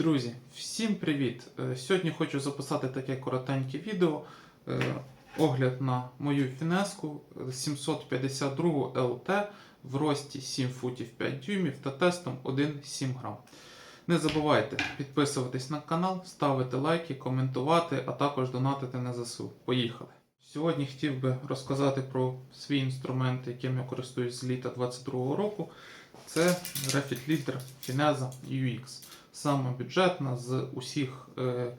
Друзі, всім привіт! Е, Сьогодні хочу записати таке коротеньке відео. е, Огляд на мою фінеску 752 ЛТ в рості 7 футів 5 дюймів та тестом 1,7 грам. Не забувайте підписуватись на канал, ставити лайки, коментувати, а також донатити на ЗСУ. Поїхали! Сьогодні хотів би розказати про свій інструмент, яким я користуюсь з літа 22 року. Це Refit Leader Fineza UX. Саме бюджетна з усіх е,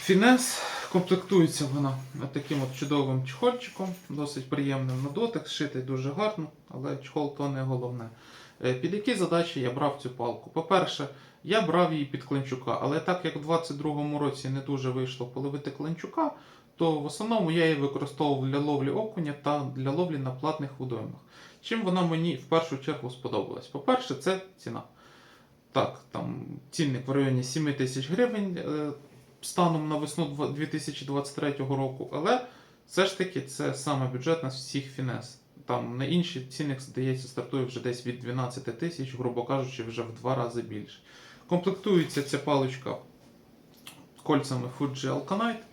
фінес. Комплектується вона таким от чудовим чехольчиком, досить приємним на дотик, зшитий дуже гарно, але чехол то не головне. Е, Під які задачі я брав цю палку? По-перше, я брав її під клинчука, але так як у 22-му році не дуже вийшло половити клинчука, то в основному я її використовував для ловлі окуня та для ловлі на платних водоймах. Чим вона мені в першу чергу сподобалась? По-перше, це ціна. Так, там цінник в районі 7 тисяч гривень е, станом на весну 2023 року, але все ж таки це саме бюджетна з всіх фінес. Там на інші цінник, здається, стартує вже десь від 12 тисяч, грубо кажучи, вже в два рази більше. Комплектується ця паличка кольцями Fuji Alkanite.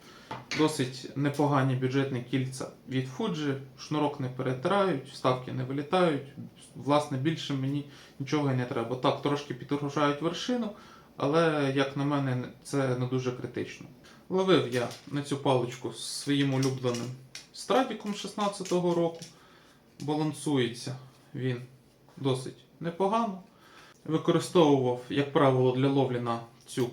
Досить непогані бюджетні кільця від Fuji, шнурок не перетирають, вставки не вилітають. Власне, більше мені нічого і не треба. Так, трошки підгружають вершину, але, як на мене, це не дуже критично. Ловив я на цю паличку з своїм улюбленим стратіком 16-го року. Балансується він досить непогано. Використовував, як правило, для ловлі на цю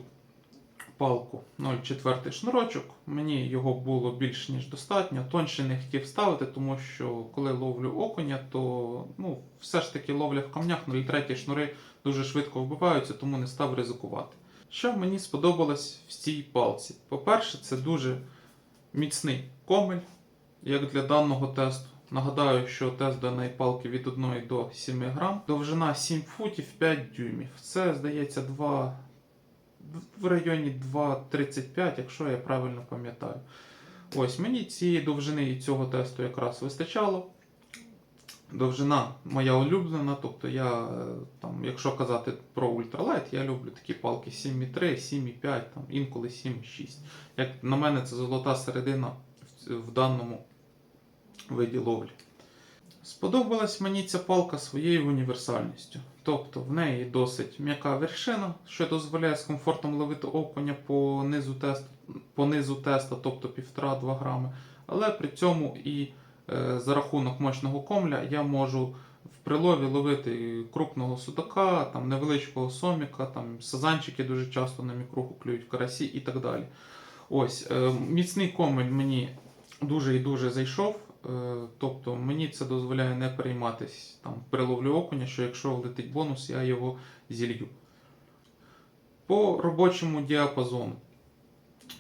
палку 0,4 шнурочок. Мені його було більш ніж достатньо. Тонше не хотів ставити, тому що коли ловлю окуня, то ну, все ж таки ловля в камнях 0,3 шнури дуже швидко вбиваються, тому не став ризикувати. Що мені сподобалось в цій палці? По-перше, це дуже міцний комель, як для даного тесту. Нагадаю, що тест даної палки від 1 до 7 грам. Довжина 7 футів 5 дюймів. Це, здається, 2, в районі 2,35, якщо я правильно пам'ятаю. Ось мені цієї довжини і цього тесту якраз вистачало. Довжина моя улюблена, тобто я, там, якщо казати про ультралайт, я люблю такі палки 7,3, 7,5, там, інколи 7,6. Як на мене, це золота середина в даному виді ловлі. Сподобалась мені ця палка своєю універсальністю. Тобто в неї досить м'яка вершина, що дозволяє з комфортом ловити окуня по низу теста, по низу теста, тобто 1,5-2 грами. Але при цьому і е, за рахунок мощного комля я можу в прилові ловити крупного судака, там, невеличкого соміка, там, сазанчики дуже часто на мікруху клюють карасі і так далі. Ось, е, міцний комель мені дуже і дуже зайшов. Е, Тобто мені це дозволяє не перейматись там при ловлі окуня, що якщо летить бонус, я його зілью. По робочому діапазону.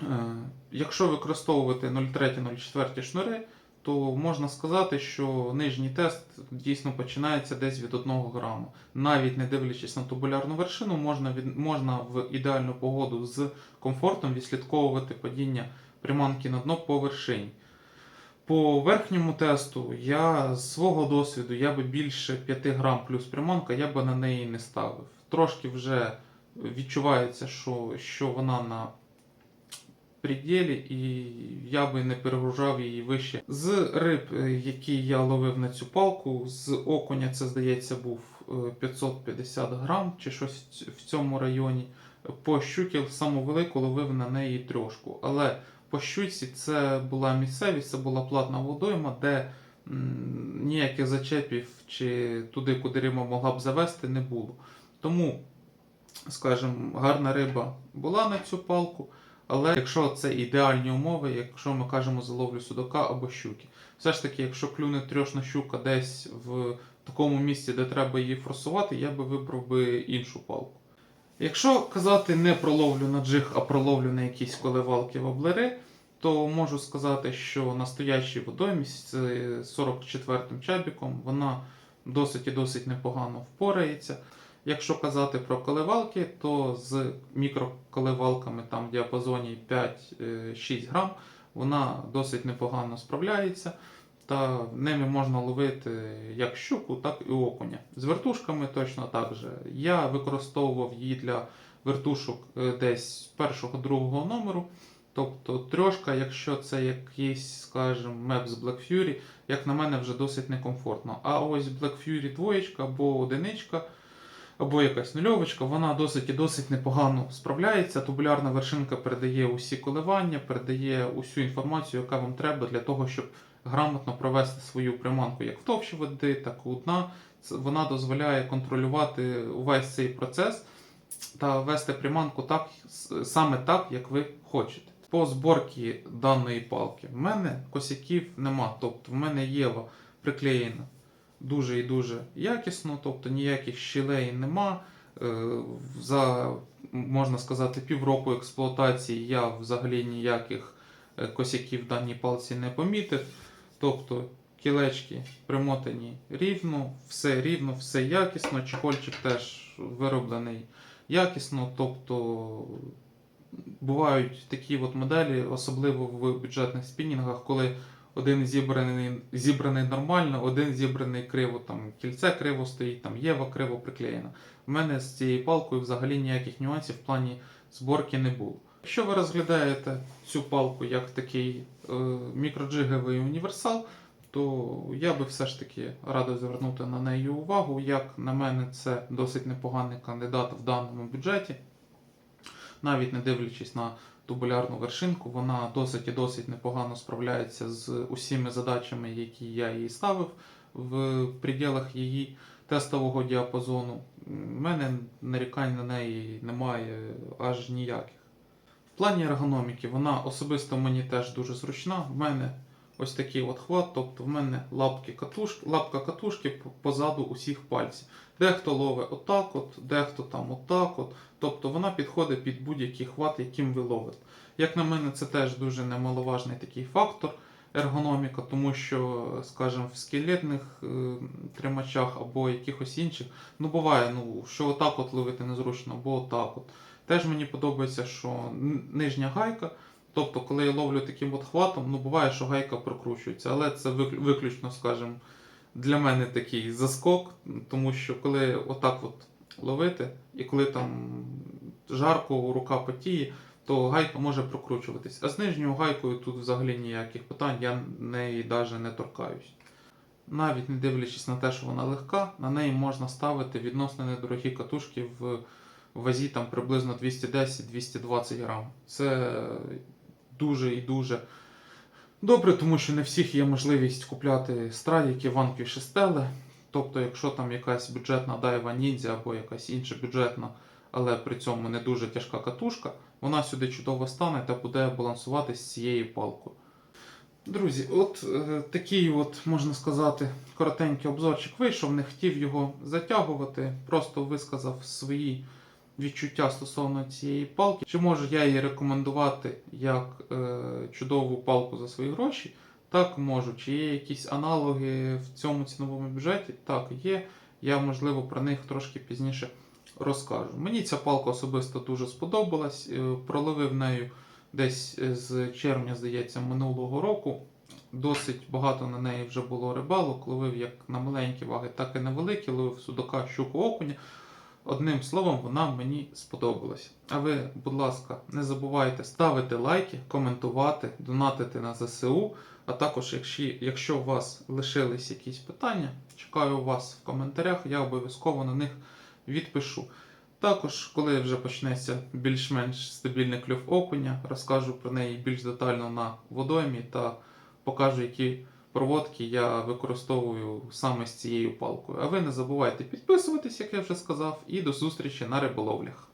Е, Якщо використовувати 0,3-0,4 шнури, то можна сказати, що нижній тест дійсно починається десь від 1 граму. Навіть не дивлячись на тубулярну вершину, можна, від, можна в ідеальну погоду з комфортом відслідковувати падіння приманки на дно по вершині. По верхньому тесту я з свого досвіду я би більше 5 грам плюс приманка, я би на неї не ставив. Трошки вже відчувається, що, що вона на пределі, і я би не перегружав її вище. З риб, е, які я ловив на цю палку, з окуня це здається був е, 550 грам чи щось в цьому районі. По щуки саму велику ловив на неї трьошку. Але по щуці це була місцевість, це була платна водойма, де ніяких зачепів чи туди, куди риба могла б завести, не було. Тому, скажімо, гарна риба була на цю палку. Але якщо це ідеальні умови, якщо ми кажемо за ловлю судака або щуки, все ж таки, якщо клюне трьошна щука десь в такому місці, де треба її форсувати, я би вибрав би іншу палку. Якщо казати не про ловлю на джиг, а про ловлю на якісь коливалки воблери, то можу сказати, що на стоячій водоймі з 44-м чабіком вона досить і досить непогано впорається. Якщо казати про коливалки, то з мікроколивалками там в діапазоні 5-6 грам вона досить непогано справляється. Та ними можна ловити як щуку, так і окуня. З вертушками точно так же. Я використовував її для вертушок е, десь першого-другого номеру. Тобто трьошка, якщо це якийсь, скажімо, меп з Black Fury, як на мене, вже досить некомфортно. А ось Black Fury двоєчка або одиничка, або якась нульовочка, вона досить і досить непогано справляється. Тубулярна вершинка передає усі коливання, передає усю інформацію, яка вам треба для того, щоб грамотно провести свою приманку як в товщі води, так і у дна. Вона дозволяє контролювати увесь цей процес та вести приманку так, саме так, як ви хочете. По зборці даної палки в мене косяків нема. Тобто в мене Єва приклеєна дуже і дуже якісно, тобто ніяких щілей нема. Е, За, можна сказати, півроку експлуатації я взагалі ніяких е, косяків в даній палці не помітив. Тобто кілечки примотані рівно, все рівно, все якісно. Чехольчик теж вироблений якісно. Тобто бувають такі от моделі, особливо в бюджетних спінінгах, коли один зібраний, зібраний нормально, один зібраний криво, там кільце криво стоїть, там єва криво приклеєна. У мене з цією палкою взагалі ніяких нюансів в плані зборки не було. Якщо ви розглядаєте цю палку як такий е, мікроджиговий універсал, то я би все ж таки радив звернути на неї увагу. Як на мене, це досить непоганий кандидат в даному бюджеті. Навіть не дивлячись на тубулярну вершинку, вона досить і досить непогано справляється з усіма задачами, які я їй ставив в пределах її тестового діапазону. У мене нарікань на неї немає аж ніяких. В плані ергономіки вона особисто мені теж дуже зручна. В мене ось такий от хват, тобто в мене лапки катушки, лапка катушки позаду усіх пальців. Дехто ловить отак, от, дехто там отак. От. Тобто вона підходить під будь-який хват, яким ви ловите. Як на мене, це теж дуже немаловажний такий фактор ергономіка, тому що, скажімо, в скелетних е, тримачах або якихось інших, ну буває, ну, що отак от ловити незручно, або отак от. Теж мені подобається, що нижня гайка, тобто, коли я ловлю таким от хватом, ну буває, що гайка прокручується, але це виключно, скажімо, для мене такий заскок, тому що коли отак от ловити, і коли там жарко, рука потіє, то гайка може прокручуватись. А з нижньою гайкою тут взагалі ніяких питань, я неї навіть не торкаюсь. Навіть не дивлячись на те, що вона легка, на неї можна ставити відносно недорогі катушки в вазі там приблизно 210-220 грам. Це дуже і дуже добре, тому що не всіх є можливість купляти страдіки, ванки, шестели. Тобто, якщо там якась бюджетна дайва ніндзя або якась інша бюджетна, але при цьому не дуже тяжка катушка, вона сюди чудово стане та буде балансувати з цією палкою. Друзі, от е, такий, от, можна сказати, коротенький обзорчик вийшов, не хотів його затягувати, просто висказав свої відчуття стосовно цієї палки. Чи можу я її рекомендувати як е, чудову палку за свої гроші? Так, можу. Чи є якісь аналоги в цьому ціновому бюджеті? Так, є. Я, можливо, про них трошки пізніше розкажу. Мені ця палка особисто дуже сподобалась. Е, Проловив нею десь е, з червня, здається, минулого року. Досить багато на неї вже було рибалок. Ловив як на маленькі ваги, так і на великі. Ловив судака, щуку, окуня. Одним словом, вона мені сподобалась. А ви, будь ласка, не забувайте ставити лайки, коментувати, донатити на ЗСУ. А також, якщо, якщо у вас лишились якісь питання, чекаю вас в коментарях, я обов'язково на них відпишу. Також, коли вже почнеться більш-менш стабільний кльов окуня, розкажу про неї більш детально на водоймі та покажу, які проводки я використовую саме з цією палкою. А ви не забувайте підписуватись, як я вже сказав, і до зустрічі на риболовлях.